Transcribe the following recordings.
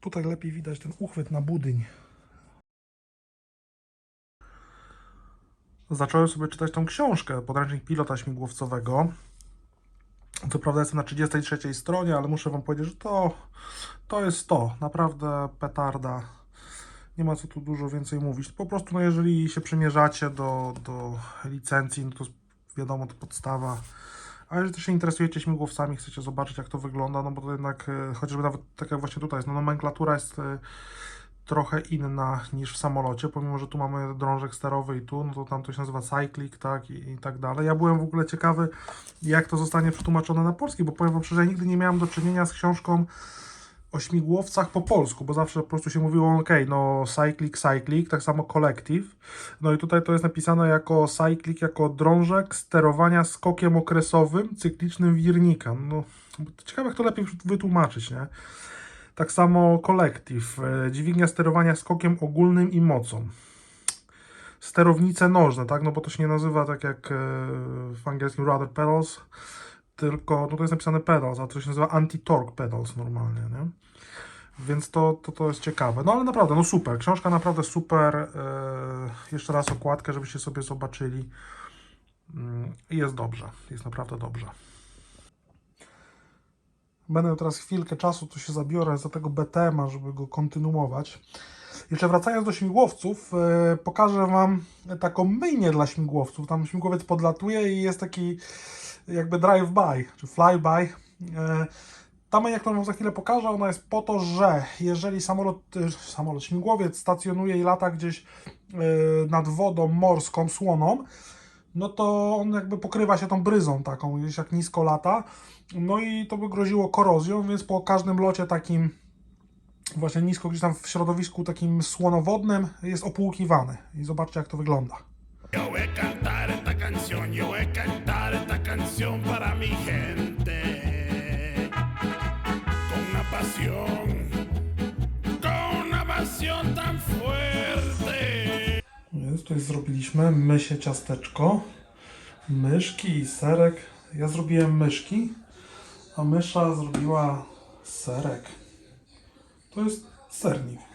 Tutaj lepiej widać ten uchwyt na budyń. Zacząłem sobie czytać tą książkę, podręcznik pilota śmigłowcowego. Co prawda jestem na 33 stronie, ale muszę Wam powiedzieć, że to, to jest to. Naprawdę petarda. Nie ma co tu dużo więcej mówić. Po prostu, no jeżeli się przymierzacie do, do licencji, no to wiadomo, to podstawa. A jeżeli też się interesujecie śmigłowcami, chcecie zobaczyć, jak to wygląda, no bo to jednak, e, chociażby nawet tak jak właśnie tutaj jest, no nomenklatura jest e, trochę inna niż w samolocie, pomimo, że tu mamy drążek sterowy i tu, no to tam to się nazywa cyclic, tak, i, i tak dalej. Ja byłem w ogóle ciekawy, jak to zostanie przetłumaczone na polski, bo powiem wam szczerze, ja nigdy nie miałem do czynienia z książką o śmigłowcach po polsku, bo zawsze po prostu się mówiło, ok, no cyclic, cyclic, tak samo collective. No i tutaj to jest napisane jako cyclic, jako drążek sterowania skokiem okresowym, cyklicznym wirnika. No, ciekawe, jak to lepiej wytłumaczyć, nie? Tak samo collective, e, dźwignia sterowania skokiem ogólnym i mocą. Sterownice nożne, tak? No bo to się nie nazywa tak jak e, w angielskim rudder pedals, tylko no to jest napisane pedals, a to się nazywa anti-torque pedals normalnie, nie? Więc to, to, to jest ciekawe. No ale naprawdę, no super. Książka naprawdę super. E, jeszcze raz okładkę, żebyście sobie zobaczyli. Mm, jest dobrze. Jest naprawdę dobrze. Będę teraz chwilkę czasu, tu się zabiorę za tego BTM-a, żeby go kontynuować. Jeszcze wracając do śmigłowców, e, pokażę Wam taką myjnię dla śmigłowców. Tam śmigłowiec podlatuje i jest taki jakby drive-by, czy fly-by. E, ta myjnia, którą Wam za chwilę pokażę, ona jest po to, że jeżeli samolot, e, samolot śmigłowiec stacjonuje i lata gdzieś e, nad wodą morską, słoną, no to on jakby pokrywa się tą bryzą taką, gdzieś jak nisko lata. No i to by groziło korozją, więc po każdym locie takim właśnie nisko gdzieś tam w środowisku takim słonowodnym jest opłukiwany. I zobaczcie jak to wygląda. Canción, yo voy a cantar esta canción para mi gente. Con una pasión, con una pasión tan fuerte. Tutaj zrobiliśmy mysie ciasteczko, myszki i serek. Ja zrobiłem myszki, a mysza zrobiła serek. To jest sernik.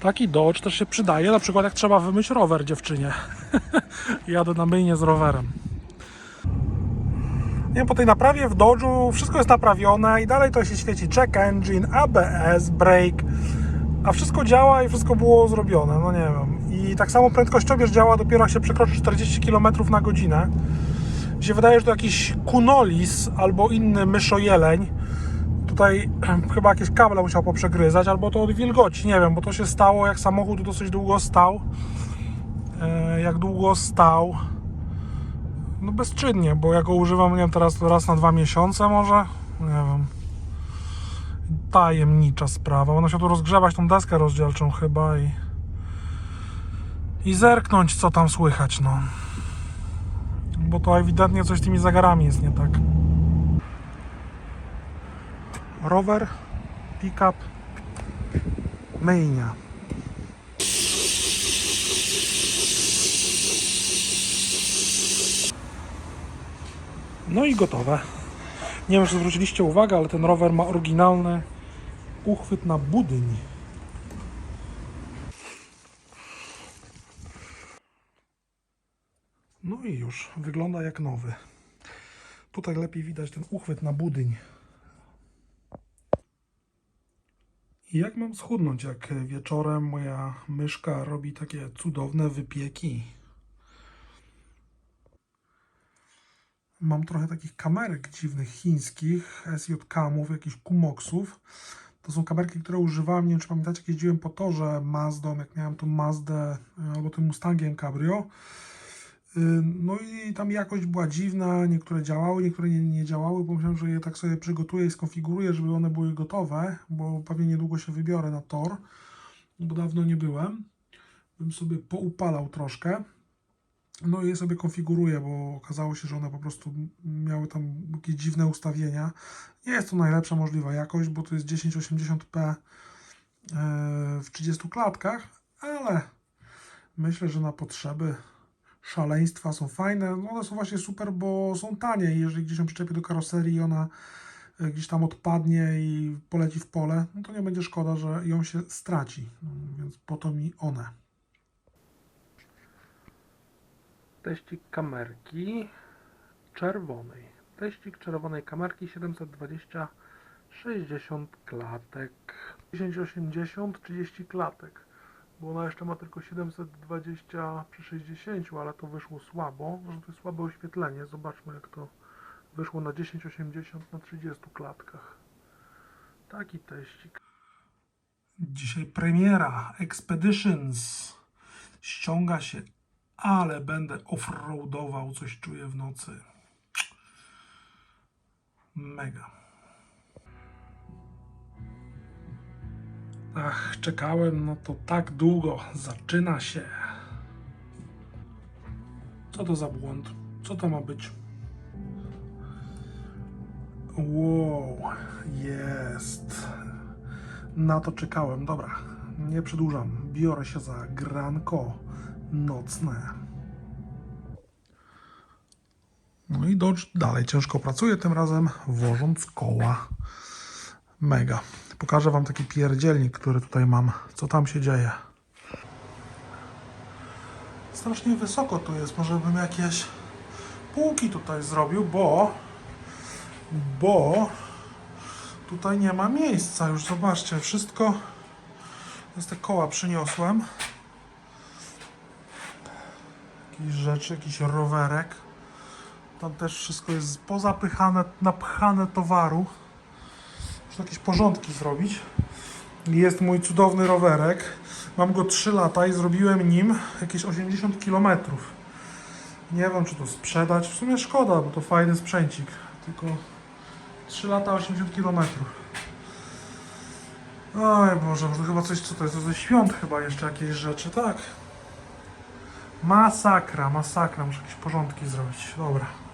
Taki Dodge też się przydaje, na przykład jak trzeba wymyć rower dziewczynie. Jadę na myjnie z rowerem. Nie wiem, po tej naprawie w Dodge'u wszystko jest naprawione i dalej to się świeci check engine, ABS, brake, a wszystko działa i wszystko było zrobione, no nie wiem. I tak samo prędkościomierz działa dopiero jak się przekroczy 40 km na godzinę. Mi się wydaje, że to jakiś kunolis albo inny myszojeleń. Tutaj chyba jakieś kable musiał poprzegryzać, albo to od wilgoci, nie wiem, bo to się stało jak samochód dosyć długo stał. E, jak długo stał? No bezczynnie, bo ja go używam, nie wiem, teraz raz na dwa miesiące może, nie wiem. Tajemnicza sprawa. Będę się tu rozgrzewać tą deskę rozdzielczą chyba i i zerknąć co tam słychać, no. Bo to ewidentnie coś z tymi zegarami jest nie tak. Rower, pick-up. No i gotowe. Nie wiem, czy zwróciliście uwagę, ale ten rower ma oryginalny uchwyt na budyń. No i już, wygląda jak nowy. Tutaj lepiej widać ten uchwyt na budyń. I jak mam schudnąć, jak wieczorem moja myszka robi takie cudowne wypieki? Mam trochę takich kamerek dziwnych chińskich, SJ-kamów, jakichś kumoksów. To są kamerki, które używałem, nie wiem czy pamiętacie, jak jeździłem po torze Mazdą, jak miałem tą Mazdę y, albo tym Mustangiem Cabrio. No i tam jakość była dziwna, niektóre działały, niektóre nie, nie działały. Pomyślałem, że je tak sobie przygotuję i skonfiguruję, żeby one były gotowe, bo pewnie niedługo się wybiorę na tor, bo dawno nie byłem. Bym sobie poupalał troszkę. No i je sobie konfiguruję, bo okazało się, że one po prostu miały tam jakieś dziwne ustawienia. Nie jest to najlepsza możliwa jakość, bo to jest 1080p e, w 30 klatkach, ale myślę, że na potrzeby szaleństwa są fajne. No one są właśnie super, bo są tanie i jeżeli gdzieś ją przyczepię do karoserii i ona y, gdzieś tam odpadnie i poleci w pole, no to nie będzie szkoda, że ją się straci. No, więc po to mi one. Teścik kamerki czerwonej. Teścik czerwonej kamerki 720 60 klatek. 1080 30 klatek. Bo ona jeszcze ma tylko 720 przy 60, ale to wyszło słabo. Może to jest słabe oświetlenie. Zobaczmy jak to wyszło na 1080 na 30 klatkach. Taki teścik. Dzisiaj premiera Expeditions. Ściąga się, ale będę offroadował, coś czuję w nocy. Mega. Ach, czekałem, no to tak długo. Zaczyna się. Co to za błąd? Co to ma być? Wow, jest. Na to czekałem. Dobra, nie przedłużam. Biorę się za granko nocne. No i Dodge dalej ciężko pracuje, tym razem wożąc koła. Mega. Pokażę Wam taki pierdzielnik, który tutaj mam. Co tam się dzieje? Strasznie wysoko tu jest. Może bym jakieś półki tutaj zrobił, bo bo tutaj nie ma miejsca. Już zobaczcie, wszystko z te koła przyniosłem. Jakieś rzeczy, jakiś rowerek. Tam też wszystko jest pozapychane, napchane towaru. Muszę jakieś porządki zrobić. Jest mój cudowny rowerek. Mam go 3 lata i zrobiłem nim jakieś 80 km. Nie wiem, czy to sprzedać. W sumie szkoda, bo to fajny sprzęcik. Tylko 3 lata 80 km. Oj Boże, to chyba coś, co to jest? To ze świąt chyba jeszcze jakieś rzeczy, tak. Masakra, masakra. Muszę jakieś porządki zrobić. Dobra.